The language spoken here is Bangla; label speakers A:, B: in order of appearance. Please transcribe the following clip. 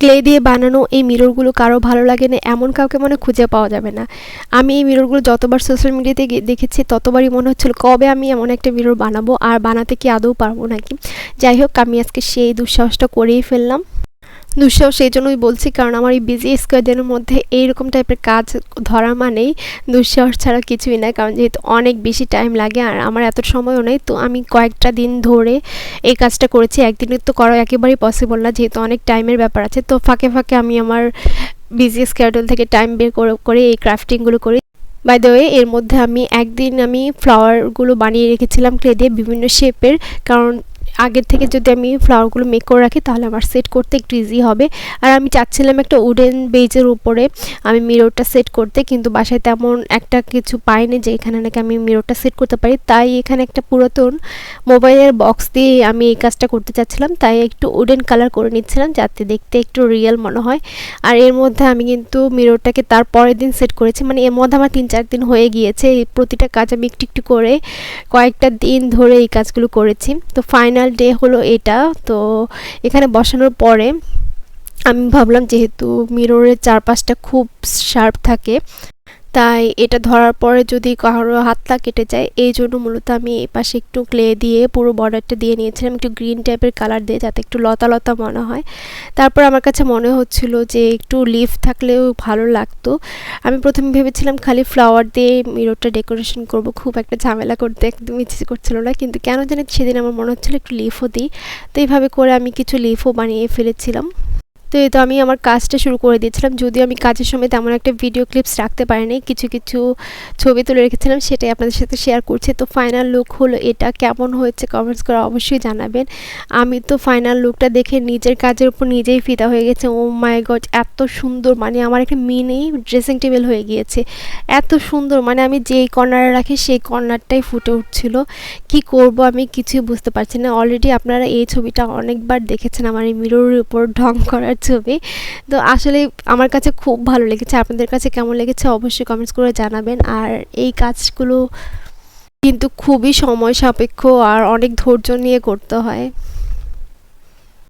A: ক্লে দিয়ে বানানো এই মিররগুলো কারও ভালো লাগে না, এমন কাউকে মনে খুঁজে পাওয়া যাবে না। আমি এই মিররগুলো যতবার সোশ্যাল মিডিয়াতে দেখেছি, ততবারই মনে হচ্ছিল কবে আমি এমন একটা মিরর বানাবো, আর বানাতে কি আদৌ পারব নাকি? যাই হোক, আমি আজকে সেই দুঃসাহসটা করেই ফেললাম। দুঃসাহস সেই জন্যই বলছি, কারণ আমার এই বিজি স্কোয়াডের মধ্যে এইরকম টাইপের কাজ ধরা মানেই দুঃসাহস ছাড়া কিছুই না, কারণ যেহেতু অনেক বেশি টাইম লাগে আর আমার এত সময়ও নেই, তো আমি কয়েকটা দিন ধরে এই কাজটা করেছি। একদিনে তো করা একেবারেই পসিবল না, যেহেতু অনেক টাইমের ব্যাপার আছে, তো ফাঁকে ফাঁকে আমি আমার বিজি স্কেডিউল থেকে টাইম বের করে করে এই ক্রাফটিংগুলো করি। বাই দ্য এর মধ্যে আমি একদিন আমি ফ্লাওয়ারগুলো বানিয়ে রেখেছিলাম ক্লে দিয়ে বিভিন্ন শেপের কারণ আগের থেকে যদি আমি ফ্লাওয়ারগুলো মেক করে রাখি, তাহলে আমার সেট করতে একটু ইজি হবে। আর আমি চাচ্ছিলাম একটা উডেন বেজের উপরে আমি মিররটা সেট করতে, কিন্তু বাসায় তেমন একটা কিছু পাইনি যে এখানে নাকি আমি মিররটা সেট করতে পারি। তাই এখানে একটা পুরাতন মোবাইলের বক্স দিয়ে আমি এই কাজটা করতে চাচ্ছিলাম। তাই একটু উডেন কালার করে নিচ্ছিলাম যাতে দেখতে একটু রিয়েল মনে হয়। আর এর মধ্যে আমি কিন্তু মিররটাকে তার পরের দিন সেট করেছি। মানে এর মধ্যে আমার তিন চার দিন হয়ে গিয়েছে। প্রতিটা কাজ আমি একটু একটু করে কয়েকটা দিন ধরে এই কাজগুলো করেছি। তো ফাইনাল ডে হলো এটা। তো এখানে বসানোর পরে আমি ভাবলাম যেহেতু মিররের চারপাশটা খুব শার্প থাকে তাই এটা ধরার পরে যদি কারও হাতটা কেটে যায়, এই জন্য মূলত আমি এই পাশে একটু ক্লে দিয়ে পুরো বর্ডারটা দিয়ে নিয়েছিলাম, একটু গ্রিন টাইপের কালার দিয়ে যাতে একটু লতা লতা মনে হয়। তারপর আমার কাছে মনে হচ্ছিল যে একটু লিফ থাকলেও ভালো লাগতো। আমি প্রথমে ভেবেছিলাম খালি ফ্লাওয়ার দিয়ে মিররটা ডেকোরেশন করব, খুব একটা ঝামেলা করতে একদম ইচ্ছে করছিল না। কিন্তু কেন জানি সেদিন আমার মনে হচ্ছিল একটু লিফও দিই। তো এইভাবে করে আমি কিছু লিফও বানিয়ে ফেলেছিলাম। তো এই তো আমি আমার কাজটা শুরু করে দিয়েছিলাম। যদিও আমি কাজের সময় তেমন একটা ভিডিও ক্লিপস রাখতে পারিনি, কিছু কিছু ছবি তুলে রেখেছিলাম, সেটাই আপনাদের সাথে শেয়ার করছি। তো ফাইনাল লুক হলো এটা, কেমন হয়েছে কমেন্টস করে অবশ্যই জানাবেন। আমি তো ফাইনাল লুকটা দেখে নিজের কাজের উপর নিজেই ফিদা হয়ে গেছে। ও মাই গড এত সুন্দর মানে আমার একটা মিনি ড্রেসিং টেবিল হয়ে গিয়েছে। এত সুন্দর মানে আমি যেই কর্নারে রাখি, সেই কর্নারটাই ফুটে উঠছিল। কি করব আমি কিছুই বুঝতে পারছি না। অলরেডি আপনারা এই ছবিটা অনেকবার দেখেছেন আমার এই মিররের উপর ঢং করার ছবি। তো আসলে আমার কাছে খুব ভালো লেগেছে। আপনাদের কাছে কেমন লেগেছে অবশ্যই কমেন্টস করে জানাবেন। আর এই কাজগুলো কিন্তু খুবই সময় সাপেক্ষ আর অনেক ধৈর্য নিয়ে করতে হয়।